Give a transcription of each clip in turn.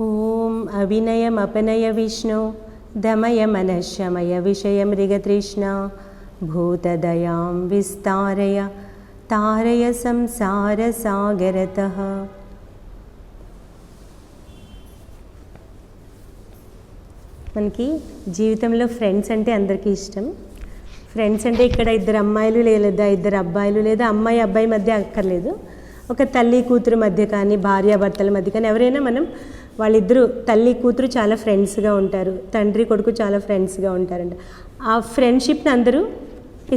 ॐ अविनयमपनय विष्णो दमय मनःशमय विषयमृगतृष्णा भूतदयां विस्तारय तारय संसारसागरतः మనకి జీవితంలో ఫ్రెండ్స్ అంటే అందరికీ ఇష్టం ఫ్రెండ్స్ అంటే ఇక్కడ ఇద్దరు అమ్మాయిలు లేదా ఇద్దరు అబ్బాయిలు లేదా అమ్మాయి అబ్బాయి మధ్య అక్కర్లేదు ఒక తల్లి కూతురు మధ్య కానీ భార్యాభర్తల మధ్య కానీ ఎవరైనా మనం వాళ్ళిద్దరూ తల్లి కూతురు చాలా ఫ్రెండ్స్గా ఉంటారు తండ్రి కొడుకు చాలా ఫ్రెండ్స్గా ఉంటారంట. ఆ ఫ్రెండ్షిప్ని అందరూ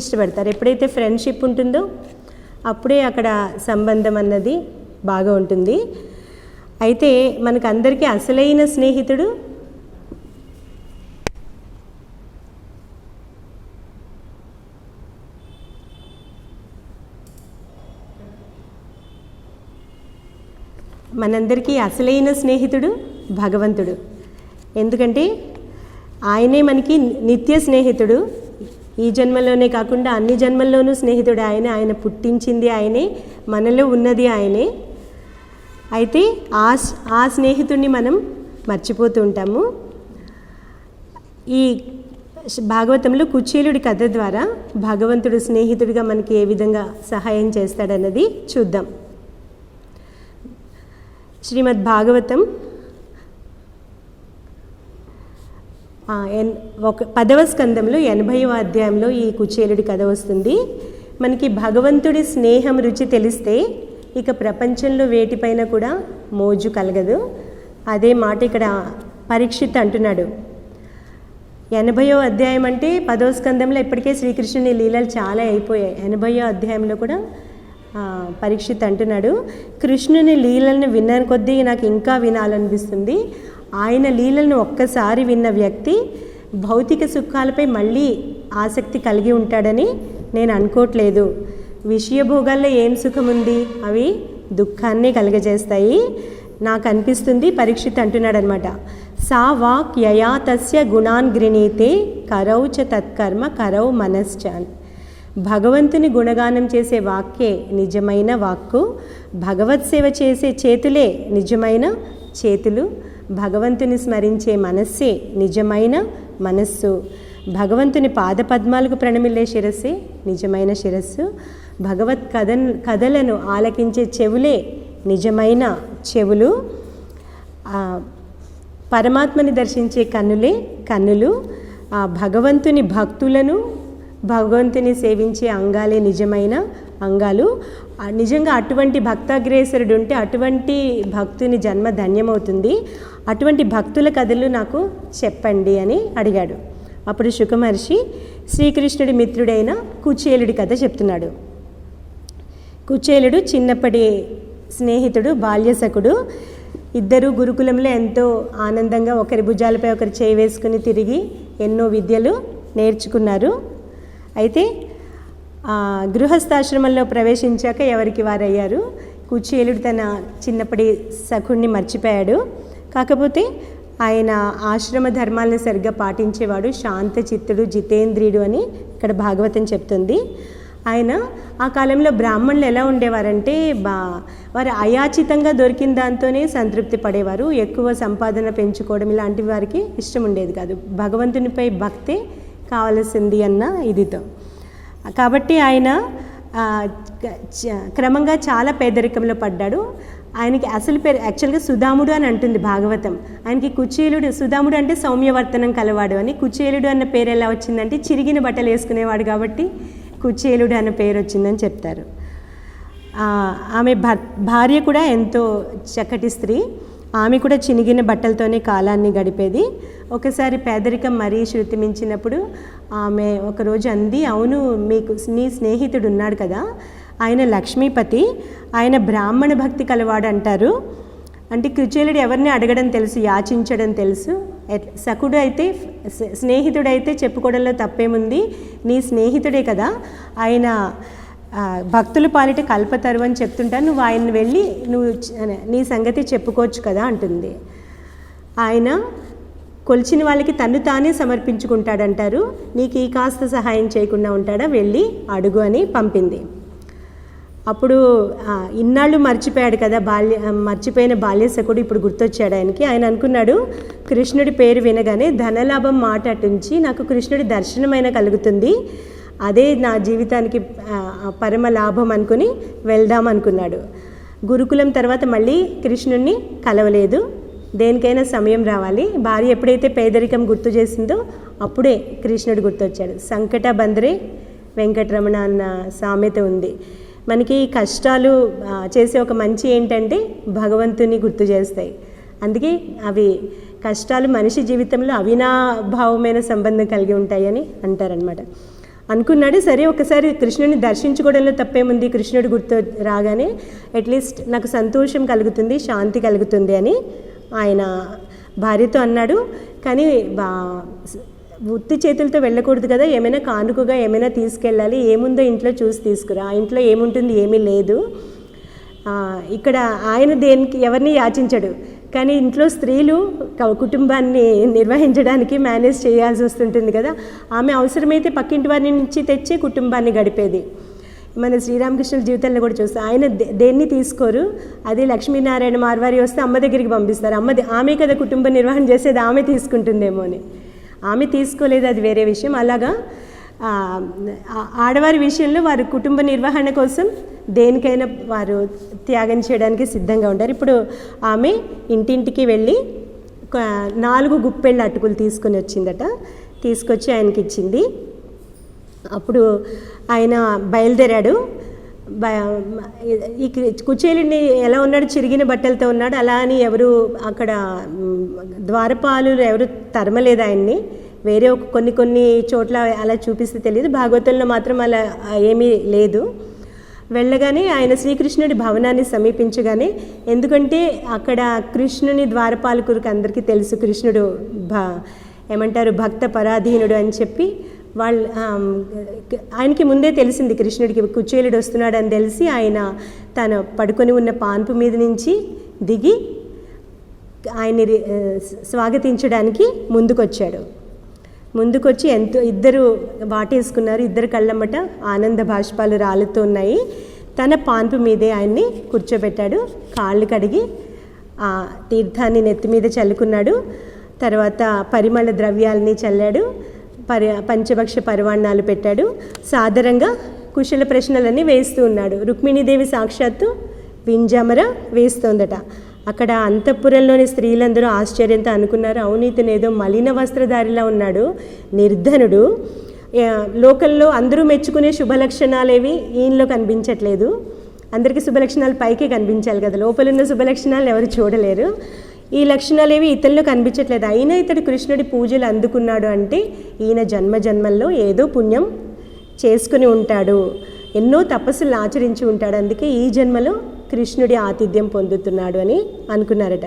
ఇష్టపడతారు. ఎప్పుడైతే ఫ్రెండ్షిప్ ఉంటుందో అప్పుడే అక్కడ సంబంధం అన్నది బాగా ఉంటుంది. అయితే మనకు అందరికీ అసలైన స్నేహితుడు మనందరికీ అసలైన స్నేహితుడు భగవంతుడు. ఎందుకంటే ఆయనే మనకి నిత్య స్నేహితుడు. ఈ జన్మలోనే కాకుండా అన్ని జన్మల్లోనూ స్నేహితుడు ఆయనే. ఆయన పుట్టించింది ఆయనే. మనలో ఉన్నది ఆయనే. అయితే ఆ ఆ స్నేహితుడిని మనం మర్చిపోతూ ఉంటాము. ఈ భాగవతంలో కుచేలుడి కథ ద్వారా భగవంతుడు స్నేహితుడిగా మనకి ఏ విధంగా సహాయం చేస్తాడన్నది చూద్దాం. శ్రీమద్ భాగవతం ఎన్ ఒక పదవ స్కందంలో ఎనభైవ అధ్యాయంలో ఈ కుచేలుడి కథ వస్తుంది. మనకి భగవంతుడి స్నేహం రుచి తెలిస్తే ఇక ప్రపంచంలో వేటిపైన కూడా మోజు కలగదు. అదే మాట ఇక్కడ పరీక్షిత్ అంటున్నాడు. ఎనభయో అధ్యాయం అంటే పదో స్కందంలో ఇప్పటికే శ్రీకృష్ణుని లీలలు చాలా అయిపోయాయి. ఎనభయో అధ్యాయంలో కూడా పరీక్షిత్ అంటున్నాడు కృష్ణుని లీలలను విన్న కొద్దీ నాకు ఇంకా వినాలనిపిస్తుంది. ఆయన లీలలను ఒక్కసారి విన్న వ్యక్తి భౌతిక సుఖాలపై మళ్ళీ ఆసక్తి కలిగి ఉంటాడని నేను అనుకోవట్లేదు విషయభోగాల్లో ఏం సుఖం ఉంది అవి దుఃఖాన్ని కలుగజేస్తాయి. నాకు అనిపిస్తుంది పరీక్షిత్ అంటున్నాడు అనమాట సా వాక్ యయా తస్య గుణాన్ గృణీతే కరౌ చ తత్కర్మ కరౌ మనశ్చాన్. భగవంతుని గుణగానం చేసే వాక్యే నిజమైన వాక్కు. భగవత్ సేవ చేసే చేతులే నిజమైన చేతులు. భగవంతుని స్మరించే మనస్సే నిజమైన మనస్సు. భగవంతుని పాదపద్మాలకు ప్రణమిల్లే శిరస్సే నిజమైన శిరస్సు. భగవత్ కథ కథలను ఆలకించే చెవులే నిజమైన చెవులు. పరమాత్మని దర్శించే కన్నులే కన్నులు. ఆ భగవంతుని భక్తులను భగవంతుని సేవించే అంగాలే నిజమైన అంగాలు. నిజంగా అటువంటి భక్తాగ్రేసరుడు ఉంటే అటువంటి భక్తుని జన్మ ధన్యమవుతుంది. అటువంటి భక్తుల కథలు నాకు చెప్పండి అని అడిగాడు. అప్పుడు శుకమహర్షి శ్రీకృష్ణుడి మిత్రుడైన కుచేలుడి కథ చెప్తున్నాడు. కుచేలుడు చిన్నప్పటి స్నేహితుడు బాల్యసకుడు ఇద్దరు గురుకులంలో ఎంతో ఆనందంగా ఒకరి భుజాలపై ఒకరు చేయి వేసుకుని తిరిగి ఎన్నో విద్యలు నేర్చుకున్నారు. అయితే గృహస్థాశ్రమంలో ప్రవేశించాక ఎవరికి వారయ్యారు? కుచేలుడు తన చిన్నప్పటి సఖుడిని మర్చిపోయాడు. కాకపోతే ఆయన ఆశ్రమ ధర్మాలను సరిగ్గా పాటించేవాడు శాంత చిత్తుడు జితేంద్రియుడు అని ఇక్కడ భాగవతం చెప్తుంది. ఆయన ఆ కాలంలో బ్రాహ్మణులు ఎలా ఉండేవారంటే బా వారు అయాచితంగా దొరికిన దాంతోనే సంతృప్తి పడేవారు. ఎక్కువ సంపాదన పెంచుకోవడం ఇలాంటి వారికి ఇష్టం ఉండేది కాదు. భగవంతునిపై భక్తే కావలసింది అన్న ఇదితో. కాబట్టి ఆయన చ- క్రమంగా చాలా పేదరికంలో పడ్డాడు. ఆయనకి అసలు పేరు యాక్చువల్గా సుధాముడు అని అంటుంది భాగవతం. ఆయనకి కుచేలుడు సుధాముడు అంటే సౌమ్యవర్తనం కలవాడు అని. కుచేలుడు అన్న పేరు ఎలా వచ్చిందంటే చిరిగిన బట్టలు వేసుకునేవాడు కాబట్టి కుచేలుడు అన్న పేరు వచ్చిందని చెప్తారు. ఆమె భార్య కూడా ఎంతో చక్కటి స్త్రీ. ఆమె కూడా చినిగిన బట్టలతోనే కాలాన్ని గడిపేది. ఒకసారి పేదరికం మరీ శృతి మించినప్పుడు ఆమె ఒకరోజు అంది అవును మీకు నీ స్నేహితుడు ఉన్నాడు కదా ఆయన లక్ష్మీపతి ఆయన బ్రాహ్మణ భక్తి కలవాడు అంటారు. అంటే కృచేలుడు ఎవరిని అడగడం తెలుసు యాచించడం తెలుసు. సకుడు అయితే స్నేహితుడైతే చెప్పుకోవడంలో తప్పేముంది? నీ స్నేహితుడే కదా. ఆయన భక్తుల పాలిట కల్పతరు అని చెప్తుంటా నువ్వు ఆయన వెళ్ళి నువ్వు నీ సంగతి చెప్పుకోవచ్చు కదా అంటుంది. ఆయన కొలిచిన వాళ్ళకి తను తానే సమర్పించుకుంటాడంటారు. నీకు ఈ కాస్త సహాయం చేయకుండా ఉంటాడా? వెళ్ళి అడుగు అని పంపింది. అప్పుడు ఇన్నాళ్ళు మర్చిపోయాడు కదా బాల్య మర్చిపోయిన బాల్యశకుడు ఇప్పుడు గుర్తొచ్చాడు ఆయనకి. ఆయన అనుకున్నాడు కృష్ణుడి పేరు వినగానే ధనలాభం మాట అటుంచి నాకు కృష్ణుడి దర్శనమైన కలుగుతుంది. అదే నా జీవితానికి పరమ లాభం అనుకుని వెళ్దాం అనుకున్నాడు. గురుకులం తర్వాత మళ్ళీ కృష్ణుణ్ణి కలవలేదు. దేనికైనా సమయం రావాలి. భార్య ఎప్పుడైతే పేదరికం గుర్తు చేసిందో అప్పుడే కృష్ణుడు గుర్తొచ్చాడు. సంకట బంద్రే వెంకటరమణ అన్న సామెత ఉంది. మనకి కష్టాలు చేసే ఒక మంచి ఏంటంటే భగవంతుని గుర్తు చేస్తాయి. అందుకే అవి కష్టాలు మనిషి జీవితంలో అవినాభావమైన సంబంధం కలిగి ఉంటాయని అంటారనమాట అనుకున్నాడు. సరే ఒకసారి కృష్ణుని దర్శించుకోవడంలో తప్పేముంది? కృష్ణుడు గుర్తు రాగానే అట్లీస్ట్ నాకు సంతోషం కలుగుతుంది శాంతి కలుగుతుంది అని ఆయన భార్యతో అన్నాడు. కానీ బా ఉత్తి చేతులతో వెళ్ళకూడదు కదా ఏమైనా కానుకగా ఏమైనా తీసుకెళ్ళాలి ఏముందో ఇంట్లో చూసి తీసుకురా ఆ ఇంట్లో ఏముంటుంది ఏమీ లేదు. ఇక్కడ ఆయన దేనికి ఎవరిని యాచించడు? కానీ ఇంట్లో స్త్రీలు కుటుంబాన్ని నిర్వహించడానికి మేనేజ్ చేయాల్సి వస్తుంటుంది కదా. ఆమె అవసరమైతే పక్కింటి వారి నుంచి తెచ్చి కుటుంబాన్ని గడిపేది. మన శ్రీరామకృష్ణుల జీవితంలో కూడా చూస్తాం ఆయన దే- దేన్ని తీసుకోరు? అది లక్ష్మీనారాయణ మార్వారి వస్తే అమ్మ దగ్గరికి పంపిస్తారు. అమ్మది ఆమె కదా కుటుంబ నిర్వహణ చేసేది ఆమె తీసుకుంటుందేమో అని. ఆమె తీసుకోలేదు అది వేరే విషయం. అలాగా ఆడవారి విషయంలో వారు కుటుంబ నిర్వహణ కోసం దేనికైనా వారు త్యాగం చేయడానికి సిద్ధంగా ఉంటారు. ఇప్పుడు ఆమె ఇంటింటికి వెళ్ళి ఒక నాలుగు గుప్పెళ్ళ అటుకులు తీసుకొని వచ్చిందట. తీసుకొచ్చి ఆయనకి ఇచ్చింది. అప్పుడు ఆయన బయలుదేరాడు. ఈ కుచేలుని ఎలా ఉన్నాడు? చిరిగిన బట్టలతో ఉన్నాడు. అలా అని ఎవరు అక్కడ ద్వారపాలు ఎవరు తరమలేదు ఆయన్ని. వేరే ఒక కొన్ని కొన్ని చోట్ల అలా చూపిస్తే తెలియదు. భాగవతంలో మాత్రం అలా ఏమీ లేదు. వెళ్ళగానే ఆయన శ్రీకృష్ణుడి భవనాన్ని సమీపించగానే ఎందుకంటే అక్కడ కృష్ణుని ద్వారపాలకురికి అందరికీ తెలుసు కృష్ణుడు భ ఏమంటారు భక్త పరాధీనుడు అని చెప్పి వాళ్ళు ఆయనకి ముందే తెలిసింది కృష్ణుడికి కుచేలుడు వస్తున్నాడు అని తెలిసి ఆయన తను పడుకొని ఉన్న పాన్పు మీద నుంచి దిగి ఆయన్ని స్వాగతించడానికి ముందుకొచ్చాడు. ముందుకొచ్చి ఎంతో ఇద్దరు వాటేసుకున్నారు. ఇద్దరు కళ్ళమ్మట ఆనంద బాష్పాలు రాలుతూ ఉన్నాయి. తన పాన్పు మీదే ఆయన్ని కూర్చోబెట్టాడు. కాళ్ళు కడిగి ఆ తీర్థాన్ని నెత్తి మీద చల్లుకున్నాడు. తర్వాత పరిమళ ద్రవ్యాలని చల్లాడు. పరి పంచభక్ష పరివాణాలు పెట్టాడు. సాధారణంగా కుశల ప్రశ్నలన్నీ వేస్తూ ఉన్నాడు. రుక్మిణీదేవి సాక్షాత్తు వింజామర వేస్తోందట. అక్కడ అంతఃపురంలోని స్త్రీలందరూ ఆశ్చర్యంతో అనుకున్నారు అవినీతిని ఏదో మలిన వస్త్రధారిలా ఉన్నాడు నిర్ధనుడు. లోకల్లో అందరూ మెచ్చుకునే శుభలక్షణాలేవి ఈయనలో కనిపించట్లేదు. అందరికీ శుభలక్షణాలు పైకే కనిపించాలి కదా లోపలున్న శుభలక్షణాలు ఎవరు చూడలేరు. ఈ లక్షణాలేవి ఇతనిలో కనిపించట్లేదు. అయినా ఇతడు కృష్ణుడి పూజలు అందుకున్నాడు అంటే ఈయన జన్మ జన్మల్లో ఏదో పుణ్యం చేసుకుని ఉంటాడు ఎన్నో తపస్సులు ఆచరించి ఉంటాడు. అందుకే ఈ జన్మలో కృష్ణుడి ఆతిథ్యం పొందుతున్నాడు అని అనుకున్నారట.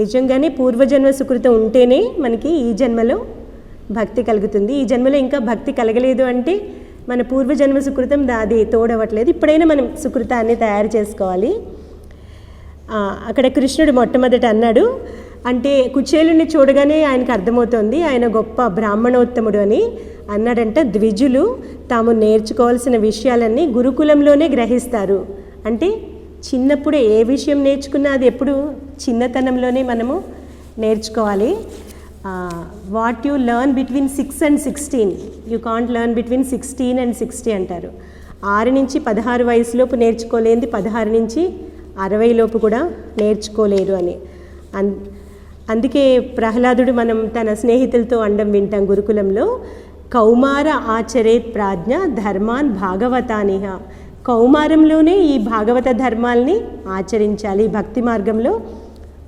నిజంగానే పూర్వజన్మ సుకృతం ఉంటేనే మనకి ఈ జన్మలో భక్తి కలుగుతుంది. ఈ జన్మలో ఇంకా భక్తి కలగలేదు అంటే మన పూర్వజన్మ సుకృతం అది తోడవట్లేదు. ఇప్పుడైనా మనం సుకృతాన్ని తయారు చేసుకోవాలి. అక్కడ కృష్ణుడు మొట్టమొదట అన్నాడు అంటే కుచేలుని చూడగానే ఆయనకు అర్థమవుతోంది ఆయన గొప్ప బ్రాహ్మణోత్తముడు అని అన్నాడంట. ద్విజులు తాము నేర్చుకోవాల్సిన విషయాలన్నీ గురుకులంలోనే గ్రహిస్తారు. అంటే చిన్నప్పుడే ఏ విషయం నేర్చుకున్నా అది ఎప్పుడు చిన్నతనంలోనే మనము నేర్చుకోవాలి. What you learn between six and sixteen you can't learn between sixteen and sixty అంటారు. ఆరు నుంచి పదహారు వయసులోపు నేర్చుకోలేనిది పదహారు నుంచి అరవై లోపు కూడా నేర్చుకోలేరు అని. అన్ అందుకే ప్రహ్లాదుడు మనం తన స్నేహితులతో అండం వింటాం గురుకులంలో కౌమార ఆచరేత్ ప్రాజ్ఞ ధర్మాన్ భాగవతానిహ. కౌమారంలోనే ఈ భాగవత ధర్మాల్ని ఆచరించాలి భక్తి మార్గంలో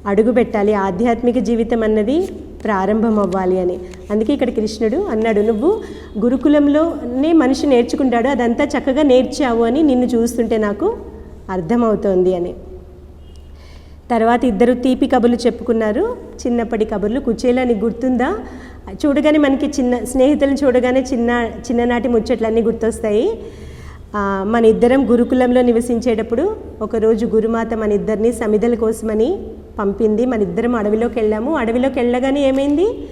అడుగుపెట్టాలి ఆధ్యాత్మిక జీవితం అన్నది ప్రారంభం అవ్వాలి అని. అందుకే ఇక్కడ కృష్ణుడు అన్నాడు నువ్వు గురుకులంలోనే మనిషి నేర్చుకుంటాడు అదంతా చక్కగా నేర్చావు అని నిన్ను చూస్తుంటే నాకు అర్థమవుతోంది అని. తర్వాత ఇద్దరు తీపి కబుర్లు చెప్పుకున్నారు. చిన్నప్పటి కబుర్లు కుచేలా నీకు గుర్తుందా? చూడగానే మనకి చిన్న స్నేహితులను చూడగానే చిన్న చిన్ననాటి ముచ్చట్లన్నీ గుర్తొస్తాయి. మన ఇద్దరం గురుకులంలో నివసించేటప్పుడు ఒకరోజు గురుమాత మన ఇద్దరిని సమిధల కోసమని పంపింది. మన ఇద్దరం అడవిలోకి వెళ్ళాము. అడవిలోకి వెళ్ళగానే ఏమైంది?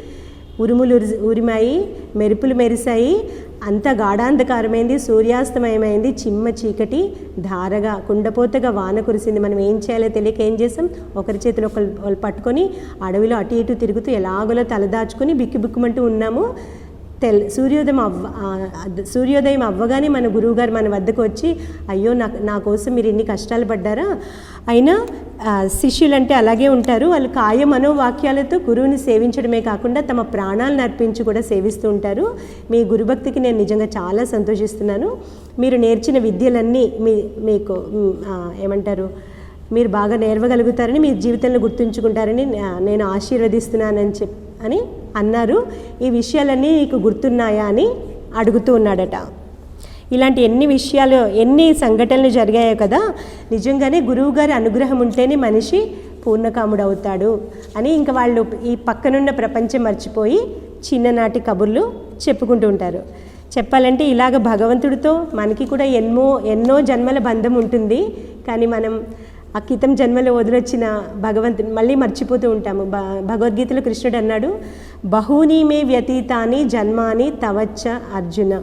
ఉరుములు ఉరి- ఉరిమాయి మెరుపులు మెరిశాయి. అంత గాఢాంధకారమైంది సూర్యాస్తమయమైంది. చిమ్మ చీకటి ధారగా కుండపోతగా వాన కురిసింది. మనం ఏం చేయాలో తెలియక ఏం చేసాం ఒకరి చేతిలో ఒకరు వాళ్ళు పట్టుకొని అడవిలో అటు ఇటు తిరుగుతూ ఎలాగోలో తలదాచుకొని బిక్కు బిక్కుమంటూ ఉన్నాము. తెల్ సూర్యోదయం అవ్వ సూర్యోదయం అవ్వగానే మన గురువుగారు మన వద్దకు వచ్చి అయ్యో నా నా కోసం మీరు ఇన్ని కష్టాలు పడ్డారా? అయినా శిష్యులంటే అలాగే ఉంటారు. వాళ్ళు కాయ మనోవాక్యాలతో గురువుని సేవించడమే కాకుండా తమ ప్రాణాలను అర్పించి కూడా సేవిస్తూ ఉంటారు. మీ గురుభక్తికి నేను నిజంగా చాలా సంతోషిస్తున్నాను. మీరు నేర్చిన విద్యలన్నీ మీ మీకు ఏమంటారు మీరు బాగా నేర్వగలుగుతారని మీ జీవితంలో గుర్తుంచుకుంటారని నేను ఆశీర్వదిస్తున్నానని చెప్పి అని అన్నారు. ఈ విషయాలన్నీ నీకు గుర్తున్నాయా అని అడుగుతూ ఉన్నాడట. ఇలాంటి ఎన్ని విషయాలు ఎన్ని సంఘటనలు జరిగాయో కదా నిజంగానే గురువుగారి అనుగ్రహం ఉంటేనే మనిషి పూర్ణకాముడు అవుతాడు అని ఇంకా వాళ్ళు ఈ పక్కనున్న ప్రపంచం మర్చిపోయి చిన్ననాటి కబుర్లు చెప్పుకుంటూ ఉంటారు. చెప్పాలంటే ఇలాగ భగవంతుడితో మనకి కూడా ఎన్నో ఎన్నో జన్మల బంధం ఉంటుంది. కానీ మనం ఆ క్రితం జన్మలో వదిలొచ్చిన భగవంతుని మళ్ళీ మర్చిపోతూ ఉంటాము. భ భగవద్గీతలో కృష్ణుడు అన్నాడు బహూని మే వ్యతీతాని జన్మాని తవచ్చ అర్జున.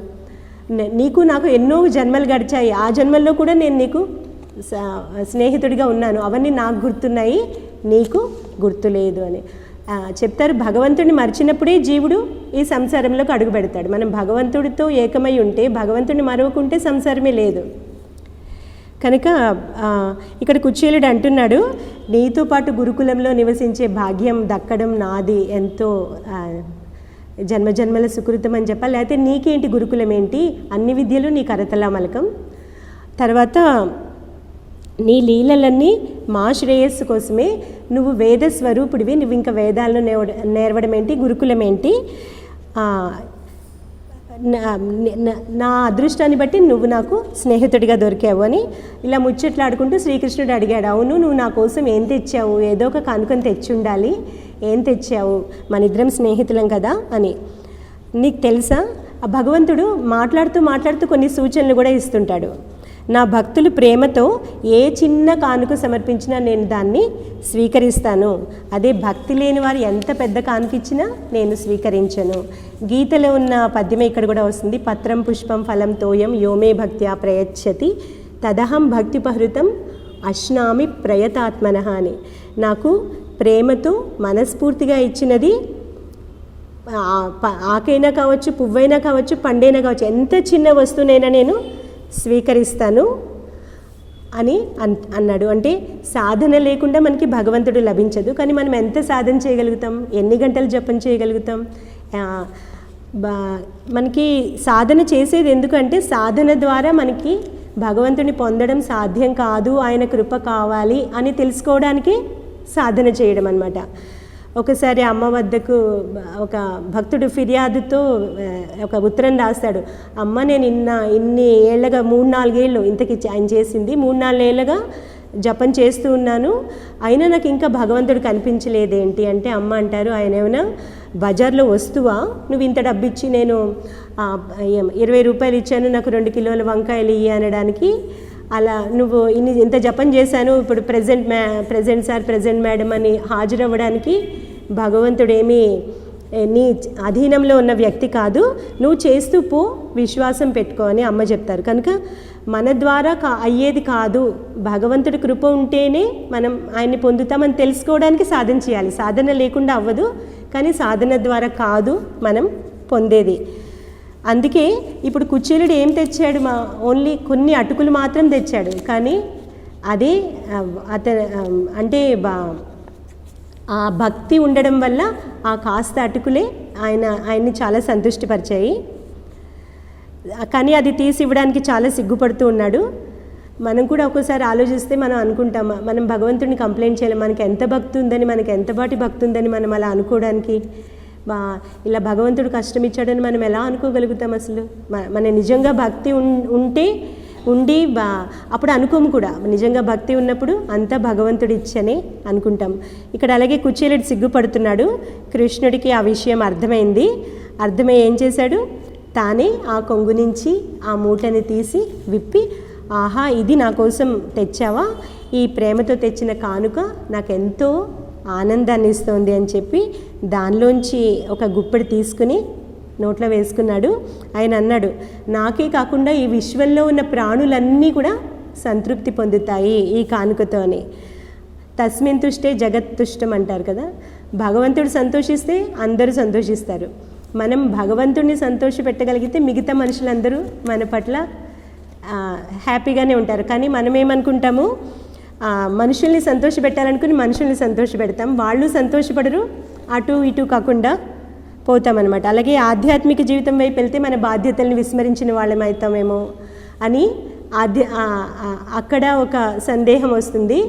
నీకు నాకు ఎన్నో జన్మలు గడిచాయి. ఆ జన్మల్లో కూడా నేను నీకు స్నేహితుడిగా ఉన్నాను. అవన్నీ నాకు గుర్తున్నాయి నీకు గుర్తులేదు అని. చెప్తారు భగవంతుడిని మర్చినప్పుడే జీవుడు ఈ సంసారంలోకి అడుగు పెడతాడు మనం భగవంతుడితో ఏకమై ఉంటే భగవంతుడిని మరవకుంటే సంసారమే లేదు. కనుక ఇక్కడ కుచేలుడు అంటున్నాడు నీతో పాటు గురుకులంలో నివసించే భాగ్యం దక్కడం నాది ఎంతో జన్మజన్మల సుకృతం అని చెప్పాలి. అయితే నీకేంటి గురుకులం ఏంటి? అన్ని విద్యలు నీ కరతలా మలకం. తర్వాత నీ లీలలన్నీ మా శ్రేయస్సు కోసమే. నువ్వు వేద స్వరూపుడివి. నువ్వు ఇంకా వేదాలను నేర్వడం ఏంటి గురుకులం ఏంటి నా- నా- అదృష్టాన్ని బట్టి నువ్వు నాకు స్నేహితుడిగా దొరికావు అని ఇలా ముచ్చట్లాడుకుంటూ శ్రీకృష్ణుడు అడిగాడు. అవును నువ్వు నా కోసం ఏం తెచ్చావు? ఏదో ఒక కానుకని తెచ్చి ఉండాలి ఏం తెచ్చావు? మన ఇద్దరం స్నేహితులం కదా అని. నీకు తెలుసా? ఆ భగవంతుడు మాట్లాడుతూ మాట్లాడుతూ కొన్ని సూచనలు కూడా ఇస్తుంటాడు. నా భక్తులు ప్రేమతో ఏ చిన్న కానుక సమర్పించినా నేను దాన్ని స్వీకరిస్తాను. అదే భక్తి లేని వారు ఎంత పెద్ద కానుక ఇచ్చినా నేను స్వీకరించను. గీతలో ఉన్న పద్యమే ఇక్కడ కూడా వస్తుంది. పత్రం పుష్పం ఫలం తోయం యోమే భక్త్యా ప్రయచ్చతి తదహం భక్తిపహృతం అశ్నామి ప్రయతాత్మన అని. నాకు ప్రేమతో మనస్ఫూర్తిగా ఇచ్చినది ఆకైనా కావచ్చు పువ్వైనా కావచ్చు పండైనా కావచ్చు ఎంత చిన్న వస్తువునైనా నేను స్వీకరిస్తాను అని అన్ అన్నాడు. అంటే సాధన లేకుండా మనకి భగవంతుడు లభించదు. కానీ మనం ఎంత సాధన చేయగలుగుతాం? ఎన్ని గంటలు జపం చేయగలుగుతాం? బా మనకి సాధన చేసేది ఎందుకంటే సాధన ద్వారా మనకి భగవంతుని పొందడం సాధ్యం కాదు. ఆయన కృప కావాలి అని తెలుసుకోవడానికి సాధన చేయడం అనమాట ఒకసారి అమ్మ వద్దకు ఒక భక్తుడు ఫిర్యాదుతో ఒక ఉత్తరం రాస్తాడు. అమ్మ నేను ఇన్న ఇన్ని ఏళ్ళగా మూడు నాలుగేళ్ళు ఇంతకి ఆయన చేసింది మూడు నాలుగేళ్ళగా జపం చేస్తూ ఉన్నాను. అయినా నాకు ఇంకా భగవంతుడు కనిపించలేదేంటి అంటే అమ్మ అంటారు ఆయన ఏమైనా బజార్లో వస్తువా? నువ్వు ఇంత డబ్బు ఇచ్చి నేను ఇరవై రూపాయలు ఇచ్చాను నాకు రెండు కిలోల వంకాయలు ఇయ్యి అనడానికి అలా నువ్వు ఇన్ని ఇంత జపం చేశాను ఇప్పుడు ప్రజెంట్ మ్యా ప్రజెంట్ సార్ ప్రజెంట్ మేడం అని హాజరవ్వడానికి భగవంతుడేమి నీ అధీనంలో ఉన్న వ్యక్తి కాదు. నువ్వు చేస్తూ పో విశ్వాసం పెట్టుకో అని అమ్మ చెప్తారు. కనుక మన ద్వారా కా అయ్యేది కాదు. భగవంతుడి కృప ఉంటేనే మనం ఆయన్ని పొందుతామని తెలుసుకోవడానికి సాధన చేయాలి. సాధన లేకుండా అవ్వదు కానీ సాధన ద్వారా కాదు మనం పొందేది. అందుకే ఇప్పుడు కుచేలుడు ఏం తెచ్చాడు మా ఓన్లీ కొన్ని అటుకులు మాత్రం తెచ్చాడు. కానీ అదే అతను అంటే బా ఆ భక్తి ఉండడం వల్ల ఆ కాస్త అటుకులే ఆయన ఆయన్ని చాలా సంతృష్టిపరిచాయి. కానీ అది తీసి ఇవ్వడానికి చాలా సిగ్గుపడుతూ ఉన్నాడు. మనం కూడా ఒక్కోసారి ఆలోచిస్తే మనం అనుకుంటాం మనం భగవంతుడిని కంప్లైంట్ చేయాలి మనకి ఎంత భక్తి ఉందని మనకి ఎంత బాటి భక్తి ఉందని మనం అలా అనుకోవడానికి ఇలా భగవంతుడు కష్టం ఇచ్చాడని మనం ఎలా అనుకోగలుగుతాం అసలు? మన నిజంగా భక్తి ఉన్- ఉంటే ఉండి బా అప్పుడు అనుకోము కూడా. నిజంగా భక్తి ఉన్నప్పుడు అంతా భగవంతుడి ఇచ్చనే అనుకుంటాం. ఇక్కడ అలాగే కుచేలుడు సిగ్గుపడుతున్నాడు. కృష్ణుడికి ఆ విషయం అర్థమైంది. అర్థమై ఏం చేశాడు? తానే ఆ కొంగు నుంచి ఆ మూటని తీసి విప్పి ఆహా ఇది నా కోసం తెచ్చావా? ఈ ప్రేమతో తెచ్చిన కానుక నాకెంతో ఆనందాన్ని ఇస్తోంది అని చెప్పి దానిలోంచి ఒక గుప్పెడు తీసుకుని నోట్లో వేసుకున్నాడు. ఆయన అన్నాడు నాకే కాకుండా ఈ విశ్వంలో ఉన్న ప్రాణులన్నీ కూడా సంతృప్తి పొందుతాయి ఈ కానుకతోనే. తస్మిన్ తుష్టే జగత్తుష్టం అంటారు కదా. భగవంతుడు సంతోషిస్తే అందరూ సంతోషిస్తారు. మనం భగవంతుడిని సంతోష పెట్టగలిగితే మిగతా మనుషులందరూ మన పట్ల హ్యాపీగానే ఉంటారు. కానీ మనం ఏమనుకుంటాము మనుషుల్ని సంతోష పెట్టాలనుకుని మనుషుల్ని సంతోష పెడతాం వాళ్ళు సంతోషపడరు అటు ఇటు కాకుండా పోతామన్నమాట. అలాగే ఆధ్యాత్మిక జీవితం వైపు వెళ్తే మన బాధ్యతల్ని విస్మరించిన వాళ్ళం అవుతామేమో అని ఆధ్య అక్కడ ఒక సందేహం వస్తుంది.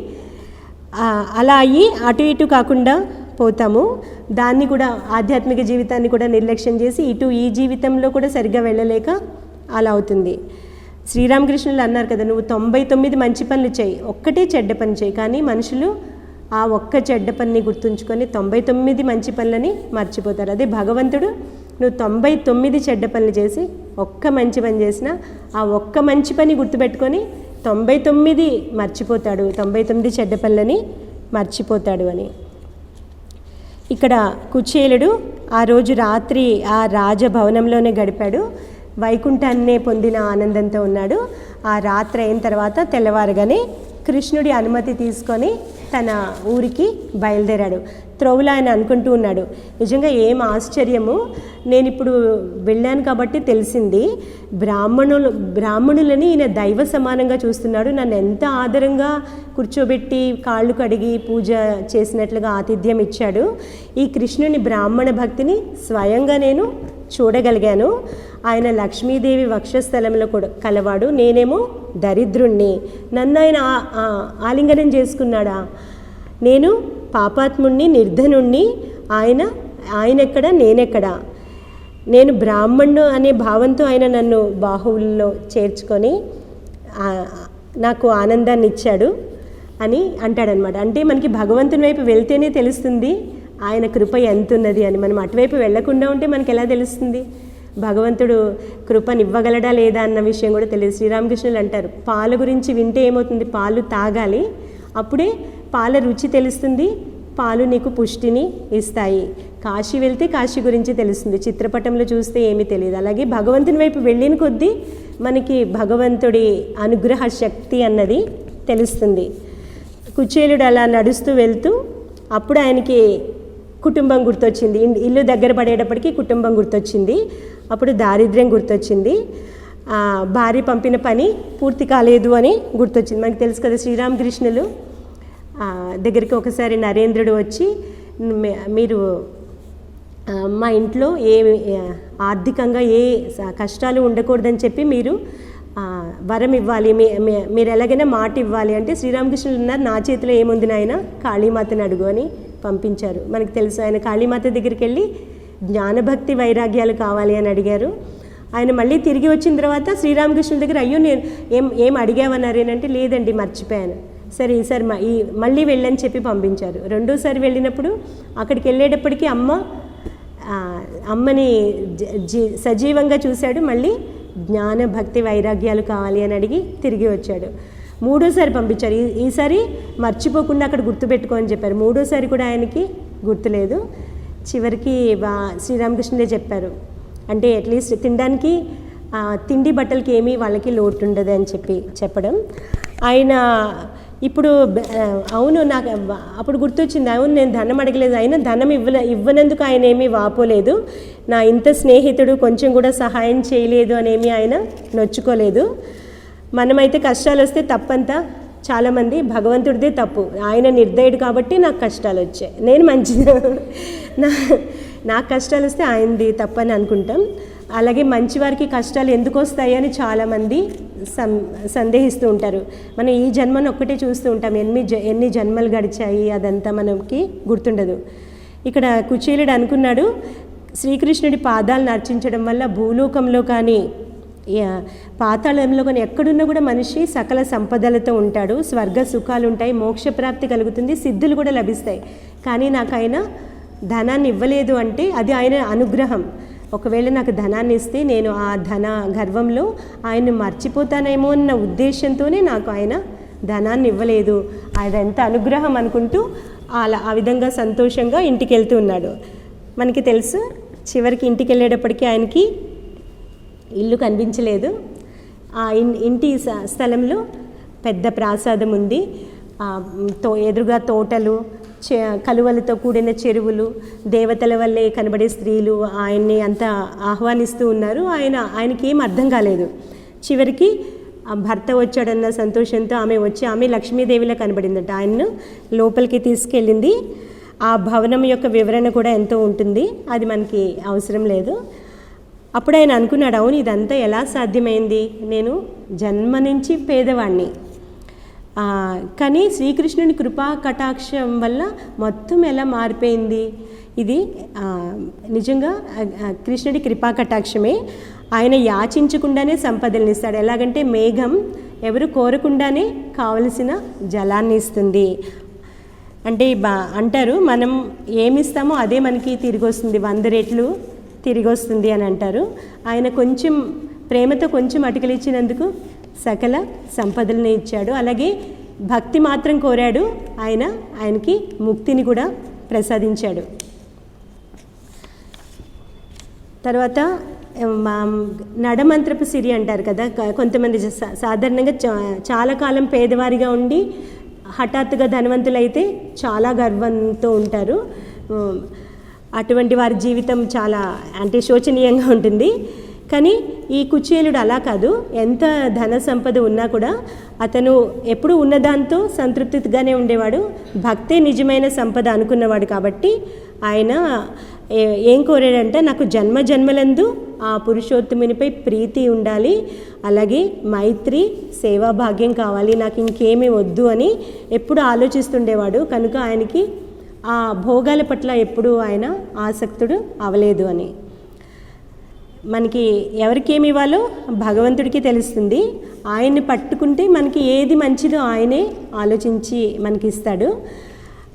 అలా అయ్యి అటు ఇటు కాకుండా పోతాము. దాన్ని కూడా ఆధ్యాత్మిక జీవితాన్ని కూడా నిర్లక్ష్యం చేసి ఇటు ఈ జీవితంలో కూడా సరిగ్గా వెళ్ళలేక అలా అవుతుంది. శ్రీరామకృష్ణులు అన్నారు కదా నువ్వు తొంభై తొమ్మిది మంచి పనులు చేయి. ఒక్కటే చెడ్డ పని చేయి. కానీ మనుషులు ఆ ఒక్క చెడ్డ పనిని గుర్తుంచుకొని తొంభై తొమ్మిది మంచి పనులని మర్చిపోతారు. అదే భగవంతుడు నువ్వు తొంభై తొమ్మిది చెడ్డ పనులు చేసి ఒక్క మంచి పని చేసినా ఆ ఒక్క మంచి పని గుర్తుపెట్టుకొని తొంభై తొమ్మిది మర్చిపోతాడు. తొంభై తొమ్మిది చెడ్డ పనులని మర్చిపోతాడు అని. ఇక్కడ కుచేలుడు ఆ రోజు రాత్రి ఆ రాజభవనంలోనే గడిపాడు. వైకుంఠాన్నే పొందిన ఆనందంతో ఉన్నాడు. ఆ రాత్రి అయిన తర్వాత తెల్లవారుగానే కృష్ణుడి అనుమతి తీసుకొని తన ఊరికి బయలుదేరాడు. త్రోవులు ఆయన అనుకుంటూ ఉన్నాడు నిజంగా ఏం ఆశ్చర్యము? నేను ఇప్పుడు వెళ్ళాను కాబట్టి తెలిసింది. బ్రాహ్మణులు బ్రాహ్మణులని ఈయన దైవ సమానంగా చూస్తున్నాడు. నన్ను ఎంత ఆదరంగా కూర్చోబెట్టి కాళ్ళు కడిగి పూజ చేసినట్లుగా ఆతిథ్యం ఇచ్చాడు. ఈ కృష్ణుని బ్రాహ్మణ భక్తిని స్వయంగా నేను చూడగలిగాను. ఆయన లక్ష్మీదేవి వక్షస్థలంలో కూడా కలవాడు. నేనేమో దరిద్రుణ్ణి. నన్ను ఆయన ఆలింగనం చేసుకున్నాడా? నేను పాపాత్ముణ్ణి నిర్ధనుణ్ణి. ఆయన ఆయనెక్కడ? నేనెక్కడ? నేను బ్రాహ్మణు అనే భావంతో ఆయన నన్ను బాహువుల్లో చేర్చుకొని నాకు ఆనందాన్ని ఇచ్చాడు అని అంటాడనమాట. అంటే మనకి భగవంతుని వైపు వెళ్తేనే తెలుస్తుంది ఆయన కృప ఎంత ఉన్నది అని. మనం అటువైపు వెళ్ళకుండా ఉంటే మనకి ఎలా తెలుస్తుంది? భగవంతుడు కృపనివ్వగలడా లేదా అన్న విషయం కూడా తెలియదు. శ్రీరామకృష్ణులు అంటారు పాలు గురించి వింటే ఏమవుతుంది? పాలు తాగాలి. అప్పుడే పాల రుచి తెలుస్తుంది పాలు నీకు పుష్టిని ఇస్తాయి. కాశీ వెళ్తే కాశీ గురించి తెలుస్తుంది. చిత్రపటంలో చూస్తే ఏమీ తెలియదు. అలాగే భగవంతుని వైపు వెళ్ళిన కొద్దీ మనకి భగవంతుడి అనుగ్రహ శక్తి అన్నది తెలుస్తుంది. కుచేలుడు అలా నడుస్తూ వెళ్తూ అప్పుడు ఆయనకి కుటుంబం గుర్తొచ్చింది. ఇల్లు దగ్గర పడేటప్పటికి కుటుంబం గుర్తొచ్చింది. అప్పుడు దారిద్ర్యం గుర్తొచ్చింది. భార్య పంపిన పని పూర్తి కాలేదు అని గుర్తొచ్చింది. మనకు తెలుసు కదా శ్రీరామకృష్ణులు. దగ్గరికి ఒకసారి నరేంద్రుడు వచ్చి మీరు మా ఇంట్లో ఏ ఆర్థికంగా ఏ కష్టాలు ఉండకూడదని చెప్పి మీరు వరం ఇవ్వాలి. మీ మీ- మీరు ఎలాగైనా మాట ఇవ్వాలి. అంటే శ్రీరామకృష్ణులు ఉన్నారు నా చేతిలో ఏముంది నాయన? కాళీమాతని అడుగు అని పంపించారు. మనకు తెలుసు ఆయన కాళీమాత దగ్గరికి వెళ్ళి జ్ఞానభక్తి వైరాగ్యాలు కావాలి అని అడిగారు. ఆయన మళ్ళీ తిరిగి వచ్చిన తర్వాత శ్రీరామకృష్ణుల దగ్గర అయ్యో నేను ఏం ఏం అడిగామన్నారు ఏంటంటే లేదండి మర్చిపోయాను. సరే ఈసారి మ- ఈ మళ్ళీ వెళ్ళని చెప్పి పంపించారు. రెండోసారి వెళ్ళినప్పుడు అక్కడికి వెళ్ళేటప్పటికీ అమ్మ అమ్మని జ- జీ- సజీవంగా చూశాడు. మళ్ళీ జ్ఞాన భక్తి వైరాగ్యాలు కావాలి అని అడిగి తిరిగి వచ్చాడు. మూడోసారి పంపించారు. ఈ- ఈసారి మర్చిపోకుండా అక్కడ గుర్తుపెట్టుకోని చెప్పారు. మూడోసారి కూడా ఆయనకి గుర్తులేదు. చివరికి వా శ్రీరామకృష్ణుడే చెప్పారు. అంటే అట్లీస్ట్ తినడానికి తిండి బట్టలకి ఏమీ వాళ్ళకి లోటు ఉండదు అని చెప్పి చెప్పడం. ఆయన ఇప్పుడు అవును నాకు అప్పుడు గుర్తొచ్చింది. అవును నేను ధనం అడగలేదు. అయినా ధనం ఇవ్వలే ఇవ్వనందుకు ఆయన ఏమీ వాపోలేదు. నా ఇంత స్నేహితుడు కొంచెం కూడా సహాయం చేయలేదు అనేమి ఆయన నొచ్చుకోలేదు. మనమైతే కష్టాలు వస్తే తప్పంతా చాలామంది భగవంతుడిదే తప్పు. ఆయన నిర్దయుడు కాబట్టి నాకు కష్టాలు వచ్చాయి నేను మంచిది. నా నాకు కష్టాలు వస్తే ఆయనది తప్పని అనుకుంటాం. అలాగే మంచివారికి కష్టాలు ఎందుకు వస్తాయి అని చాలామంది సం సందేహిస్తూ ఉంటారు. మనం ఈ జన్మను ఒక్కటే చూస్తూ ఉంటాం. ఎన్ని జ ఎన్ని జన్మలు గడిచాయి అదంతా మనకి గుర్తుండదు. ఇక్కడ కుచేలుడు అనుకున్నాడు శ్రీకృష్ణుడి పాదాలను అర్చించడం వల్ల భూలోకంలో కానీ పాతాళంలో కానీ ఎక్కడున్నా కూడా మనిషి సకల సంపదలతో ఉంటాడు స్వర్గ సుఖాలు ఉంటాయి మోక్షప్రాప్తి కలుగుతుంది సిద్ధులు కూడా లభిస్తాయి. కానీ నాకు ఆయన ధనాన్ని ఇవ్వలేదు అంటే అది ఆయన అనుగ్రహం. ఒకవేళ నాకు ధనాన్ని ఇస్తే నేను ఆ ధన గర్వంలో ఆయన్ను మర్చిపోతానేమో అన్న ఉద్దేశంతోనే నాకు ఆయన ధనాన్ని ఇవ్వలేదు. అదంత ఎంత అనుగ్రహం అనుకుంటూ అలా ఆ విధంగా సంతోషంగా ఇంటికి వెళ్తూ ఉన్నాడు. మనకి తెలుసు చివరికి ఇంటికి వెళ్ళేటప్పటికీ ఆయనకి ఇల్లు కనిపించలేదు. ఆ ఇన్- ఇంటి స్థలంలో పెద్ద ప్రాసాదం ఉంది. తో ఎదురుగా తోటలు కలువలతో కూడిన చెరువులు దేవతల వల్లే కనబడే స్త్రీలు ఆయన్ని అంతా ఆహ్వానిస్తూ ఉన్నారు. ఆయన ఆయనకి ఏం అర్థం కాలేదు. చివరికి భర్త వచ్చాడన్న సంతోషంతో ఆమె వచ్చి ఆమె లక్ష్మీదేవిలో కనబడిందట. ఆయన్ను లోపలికి తీసుకెళ్ళింది. ఆ భవనం యొక్క వివరణ కూడా ఎంతో ఉంటుంది. అది మనకి అవసరం లేదు. అప్పుడు ఆయన అనుకున్నాడు అవును ఇదంతా ఎలా సాధ్యమైంది? నేను జన్మ నుంచి పేదవాణ్ణి. కానీ శ్రీకృష్ణుని కృపా కటాక్షం వల్ల మొత్తం ఎలా మారిపోయింది? ఇది నిజంగా కృష్ణుడి కృపా కటాక్షమే. ఆయన యాచించకుండానే సంపదల్ని ఇస్తాడు. ఎలాగంటే మేఘం ఎవరు కోరకుండానే కావలసిన జలాన్ని ఇస్తుంది. అంటే బా అంటారు మనం ఏమిస్తామో అదే మనకి తిరిగి వస్తుంది. వంద రెట్లు తిరిగి వస్తుంది అని అంటారు. ఆయన కొంచెం ప్రేమతో కొంచెం అటుకలు ఇచ్చినందుకు సకల సంపదలను ఇచ్చాడు. అలాగే భక్తి మాత్రం కోరాడు. ఆయన ఆయనకి ముక్తిని కూడా ప్రసాదించాడు. తర్వాత మా నడమంత్రపు సిరి అంటారు కదా కొంతమంది సాధారణంగా చాలా కాలం పేదవారిగా ఉండి హఠాత్తుగా ధనవంతులైతే చాలా గర్వంతో ఉంటారు. అటువంటి వారి జీవితం చాలా అంటే శోచనీయంగా ఉంటుంది. కానీ ఈ కుచేలుడు అలా కాదు. ఎంత ధన సంపద ఉన్నా కూడా అతను ఎప్పుడు ఉన్నదాంతో సంతృప్తిగానే ఉండేవాడు. భక్తే నిజమైన సంపద అనుకున్నవాడు కాబట్టి ఆయన ఏ- ఏం కోరాడంటే నాకు జన్మ జన్మలందు ఆ పురుషోత్తమునిపై ప్రీతి ఉండాలి. అలాగే మైత్రి సేవా భాగ్యం కావాలి. నాకు ఇంకేమీ వద్దు అని ఎప్పుడు ఆలోచిస్తుండేవాడు. కనుక ఆయనకి ఆ భోగాల పట్ల ఎప్పుడూ ఆయన ఆసక్తుడు అవలేదు అని. మనకి ఎవరికి ఏమి ఇవ్వాలో భగవంతుడికి తెలుస్తుంది. ఆయన్ని పట్టుకుంటే మనకి ఏది మంచిదో ఆయనే ఆలోచించి మనకి ఇస్తాడు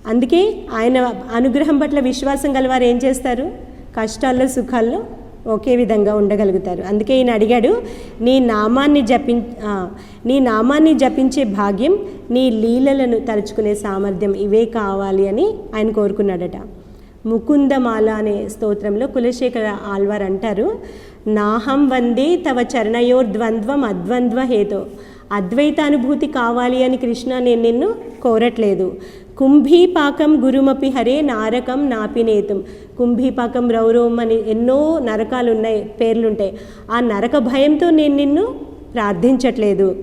అందుకే ఆయన అనుగ్రహం పట్ల విశ్వాసం గలవారు ఏం చేస్తారు? కష్టాల్లో సుఖాల్లో ఒకే విధంగా ఉండగలుగుతారు. అందుకే ఈయన అడిగాడు నీ నామాన్ని జపి నీ నామాన్ని జపించే భాగ్యం నీ లీలలను తలుచుకునే సామర్థ్యం ఇవే కావాలి అని ఆయన కోరుకున్నాడట. ముకుందమాల అనే స్తోత్రంలో కులశేఖర ఆళ్వార్ అంటారు నాహం వందే తవ చరణయోర్ద్వంద్వం అద్వంద్వ హేతో. అద్వైతానుభూతి కావాలి అని కృష్ణ నేను నిన్ను కోరట్లేదు. కుంభీపాకం గురుమపి హరే నారకం నాపినేతం. కుంభీపాకం రౌరవం అని ఎన్నో నరకాలు ఉన్నాయి పేర్లుంటాయి. ఆ నరక భయంతో నేను నిన్ను ప్రార్థించట్లేదు.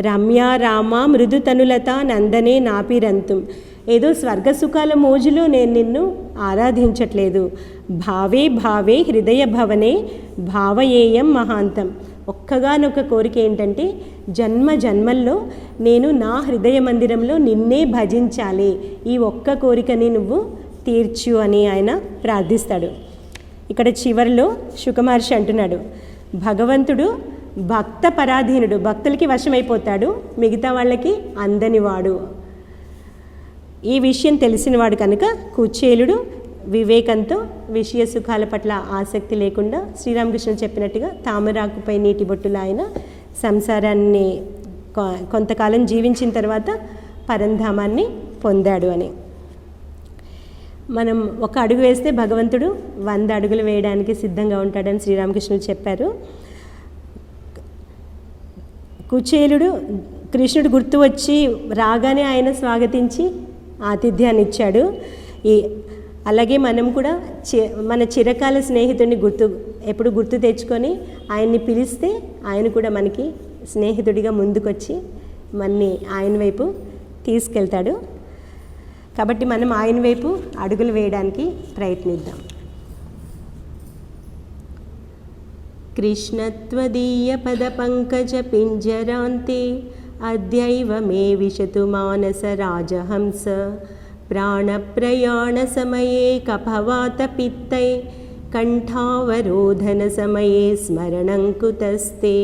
రమ్య రామ మృదుతనులత నందనే నాపిరంతుం. ఏదో స్వర్గ సుఖాల మోజులో నేను నిన్ను ఆరాధించట్లేదు. భావే భావే హృదయ భవనే భావయేయం మహాంతం. ఒక్కగానొక్క కోరిక ఏంటంటే జన్మ జన్మల్లో నేను నా హృదయ మందిరంలో నిన్నే భజించాలి. ఈ ఒక్క కోరికని నువ్వు తీర్చు అని ఆయన ప్రార్థిస్తాడు. ఇక్కడ చివరిలో శుకమహర్షి అంటున్నాడు భగవంతుడు భక్త పరాధీనుడు భక్తులకి వశమైపోతాడు మిగతా వాళ్ళకి అందనివాడు. ఈ విషయం తెలిసినవాడు కనుక కుచేలుడు వివేకంతో విషయ సుఖాల పట్ల ఆసక్తి లేకుండా శ్రీరామకృష్ణ చెప్పినట్టుగా తామరాకుపై నీటి బొట్టులు ఆయన సంసారాన్ని కొ- కొంతకాలం జీవించిన తర్వాత పరంధామాన్ని పొందాడు అని. మనం ఒక అడుగు వేస్తే భగవంతుడు వంద అడుగులు వేయడానికి సిద్ధంగా ఉంటాడని శ్రీరామకృష్ణుడు చెప్పారు. కుచేలుడు కృష్ణుడు గుర్తు వచ్చి రాగానే ఆయన స్వాగతించి ఆతిథ్యాన్ని ఇచ్చాడు. ఈ అలాగే మనం కూడా చి మన చిరకాల స్నేహితుడిని గుర్తు ఎప్పుడు గుర్తు తెచ్చుకొని ఆయన్ని పిలిస్తే ఆయన కూడా మనకి స్నేహితుడిగా ముందుకొచ్చి మనని ఆయన వైపు తీసుకెళ్తాడు. కాబట్టి మనం ఆయన వైపు అడుగులు వేయడానికి ప్రయత్నిద్దాం. కృష్ణత్వదీయ పద పంకజ పింజరాంతి అద్యైవ మే విశతు మానస రాజహంస ప్రాణప్రయాణసమయే కపవాత పిత్తై कण्ठावरोधनसमये स्मरणं कुतस्ते